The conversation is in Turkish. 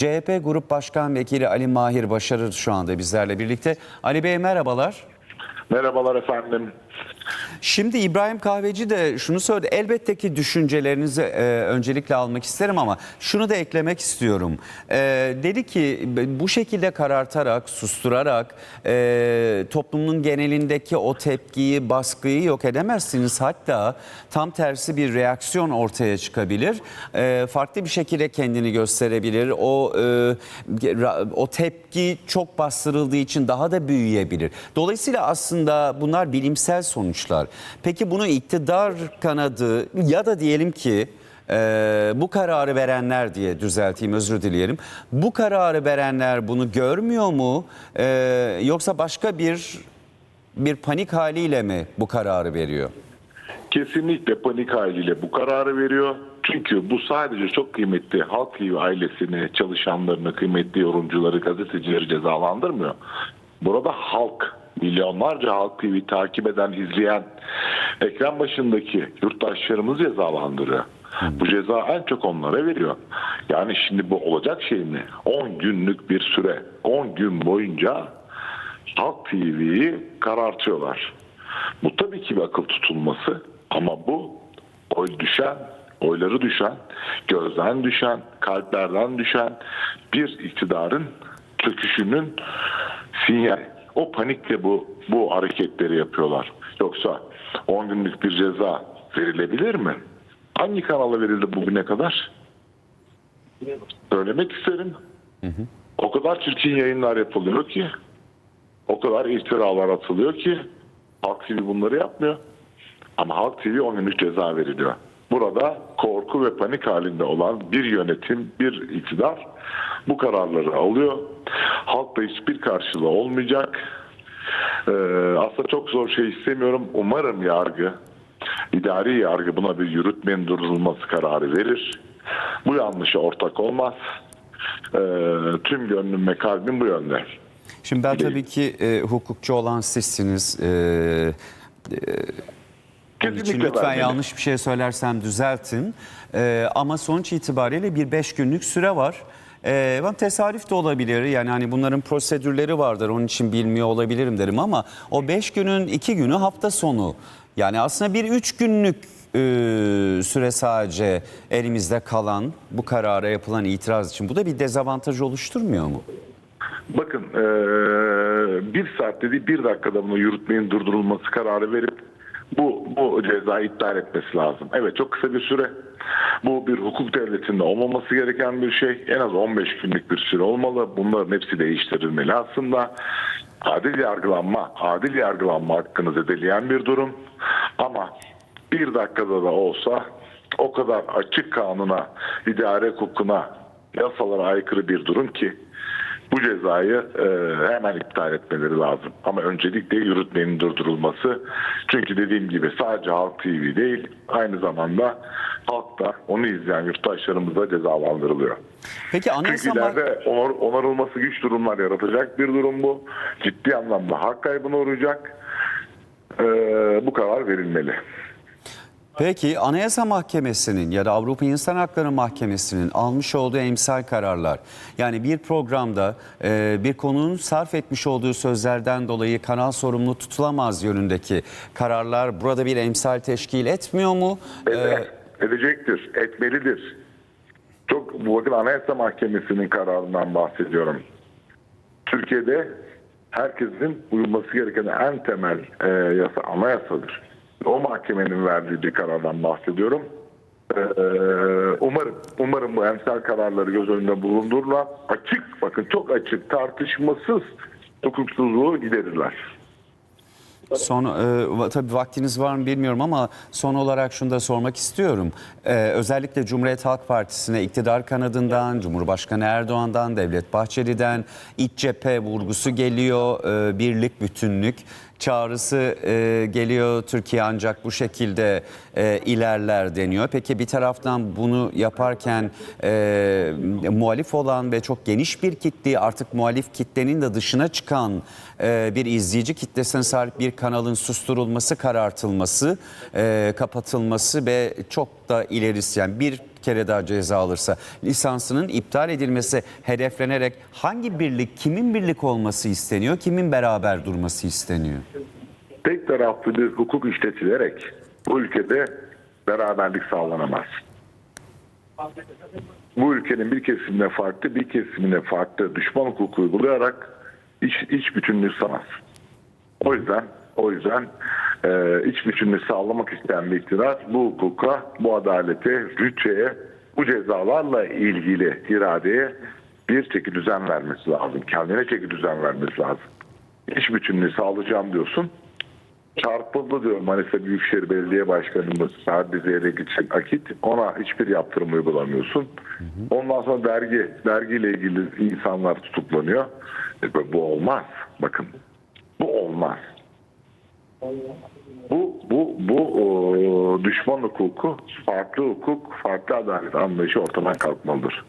CHP Grup Başkan Vekili Ali Mahir Başarır şu anda bizlerle birlikte. Ali Bey merhabalar. Merhabalar efendim. Şimdi İbrahim Kahveci de şunu söyledi. Elbette ki düşüncelerinizi e, öncelikle almak isterim ama şunu da eklemek istiyorum. E, dedi ki bu şekilde karartarak, susturarak e, toplumun genelindeki o tepkiyi, baskıyı yok edemezsiniz. Hatta tam tersi bir reaksiyon ortaya çıkabilir. E, farklı bir şekilde kendini gösterebilir. O e, o tepki çok bastırıldığı için daha da büyüyebilir. Dolayısıyla aslında bunlar bilimsel sonuçlar. Peki bunu iktidar kanadı ya da diyelim ki e, bu kararı verenler diye düzelteyim özür dileyelim. Bu kararı verenler bunu görmüyor mu? E, yoksa başka bir bir panik haliyle mi bu kararı veriyor? Kesinlikle panik haliyle bu kararı veriyor. Çünkü bu sadece çok kıymetli Halk TV ailesini, çalışanlarını, kıymetli yorumcuları, gazetecileri cezalandırmıyor. Burada halk, milyonlarca Halk TV takip eden, izleyen, ekran başındaki yurttaşlarımızı cezalandırıyor. Bu ceza en çok onlara veriyor. Yani şimdi bu olacak şey mi? 10 günlük bir süre, 10 gün boyunca Halk TV'yi karartıyorlar. Bu tabii ki bir akıl tutulması ama bu oy düşen, oyları düşen, gözden düşen, kalplerden düşen bir iktidarın çöküşünün sinyal. O panikle bu bu hareketleri yapıyorlar. Yoksa 10 günlük bir ceza verilebilir mi? Hangi kanala verildi bugüne kadar? Söylemek isterim. O kadar çirkin yayınlar yapılıyor ki, o kadar iftiralar atılıyor ki Halk TV bunları yapmıyor. Ama Halk TV 10 günlük ceza veriliyor. Burada korku ve panik halinde olan bir yönetim, bir iktidar bu kararları alıyor. Halkta hiçbir karşılığı olmayacak. Ee, aslında çok zor şey istemiyorum. Umarım yargı, idari yargı buna bir yürütmenin durdurulması kararı verir. Bu yanlışa ortak olmaz. Ee, tüm gönlüm ve kalbim bu yönde. Şimdi ben tabii ki e, hukukçu olan sizsiniz. E, Onun için Kesinlikle lütfen vermeli. yanlış bir şey söylersem düzeltin. Ee, ama sonuç itibariyle bir beş günlük süre var. Ee, ben tesadüf de olabilir. Yani hani bunların prosedürleri vardır. Onun için bilmiyor olabilirim derim ama o beş günün iki günü hafta sonu. Yani aslında bir üç günlük e, süre sadece elimizde kalan bu karara yapılan itiraz için. Bu da bir dezavantaj oluşturmuyor mu? Bakın eee, bir saatte değil bir dakikada bunu yürütmenin durdurulması kararı verip bu, bu cezayı iptal etmesi lazım. Evet çok kısa bir süre. Bu bir hukuk devletinde olmaması gereken bir şey. En az 15 günlük bir süre olmalı. Bunların hepsi değiştirilmeli aslında. Adil yargılanma, adil yargılanma hakkını zedeleyen bir durum. Ama bir dakikada da olsa o kadar açık kanuna, idare hukukuna, yasalara aykırı bir durum ki bu cezayı e, hemen iptal etmeleri lazım. Ama öncelikle yürütmenin durdurulması. Çünkü dediğim gibi sadece Halk TV değil, aynı zamanda halk da onu izleyen yurttaşlarımız da cezalandırılıyor. Peki Çünkü anayasa Mah- ileride onor, onarılması güç durumlar yaratacak bir durum bu. Ciddi anlamda hak kaybına uğrayacak. E, bu karar verilmeli. Peki Anayasa Mahkemesi'nin ya da Avrupa İnsan Hakları Mahkemesi'nin almış olduğu emsal kararlar yani bir programda e, bir konunun sarf etmiş olduğu sözlerden dolayı kanal sorumlu tutulamaz yönündeki kararlar burada bir emsal teşkil etmiyor mu? E, Eder, edecektir, etmelidir. Çok bakın Anayasa Mahkemesi'nin kararından bahsediyorum. Türkiye'de herkesin uyulması gereken en temel e, yasa anayasadır. O mahkemenin verdiği bir karardan bahsediyorum. E, umarım, umarım bu emsal kararları göz önünde bulundururlar. Açık, bakın çok açık, tartışmasız hukuksuzluğu giderirler. Son e, tabii vaktiniz var mı bilmiyorum ama son olarak şunu da sormak istiyorum. E, özellikle Cumhuriyet Halk Partisi'ne iktidar kanadından, Cumhurbaşkanı Erdoğan'dan, Devlet Bahçeli'den iç cephe vurgusu geliyor, e, birlik, bütünlük çağrısı e, geliyor. Türkiye ancak bu şekilde e, ilerler deniyor. Peki bir taraftan bunu yaparken e, muhalif olan ve çok geniş bir kitle artık muhalif kitlenin de dışına çıkan e, bir izleyici kitlesine sahip bir kanalın susturulması, karartılması, e, kapatılması ve çok da ilerisi yani bir kere daha ceza alırsa lisansının iptal edilmesi hedeflenerek hangi birlik kimin birlik olması isteniyor, kimin beraber durması isteniyor? Tek taraflı bir hukuk işletilerek bu ülkede beraberlik sağlanamaz. Bu ülkenin bir kesimine farklı, bir kesimine farklı düşman hukuku uygulayarak iç, iç bütünlüğü sağlamaz. O yüzden o yüzden e, iç bütünlüğü sağlamak isteyen bir iktidar bu hukuka, bu adalete, rütçeye, bu cezalarla ilgili iradeye bir çeki düzen vermesi lazım. Kendine çeki düzen vermesi lazım. İç bütünlüğü sağlayacağım diyorsun. Çarpıldı diyor Manisa Büyükşehir Belediye Başkanımız Ferdi Zeyrek için akit. Ona hiçbir yaptırım uygulamıyorsun. Ondan sonra vergi, vergiyle ilgili insanlar tutuklanıyor. E, bu olmaz. Bakın bu olmaz. Bu bu bu o, düşman hukuku, farklı hukuk, farklı adalet anlayışı ortadan kalkmalıdır.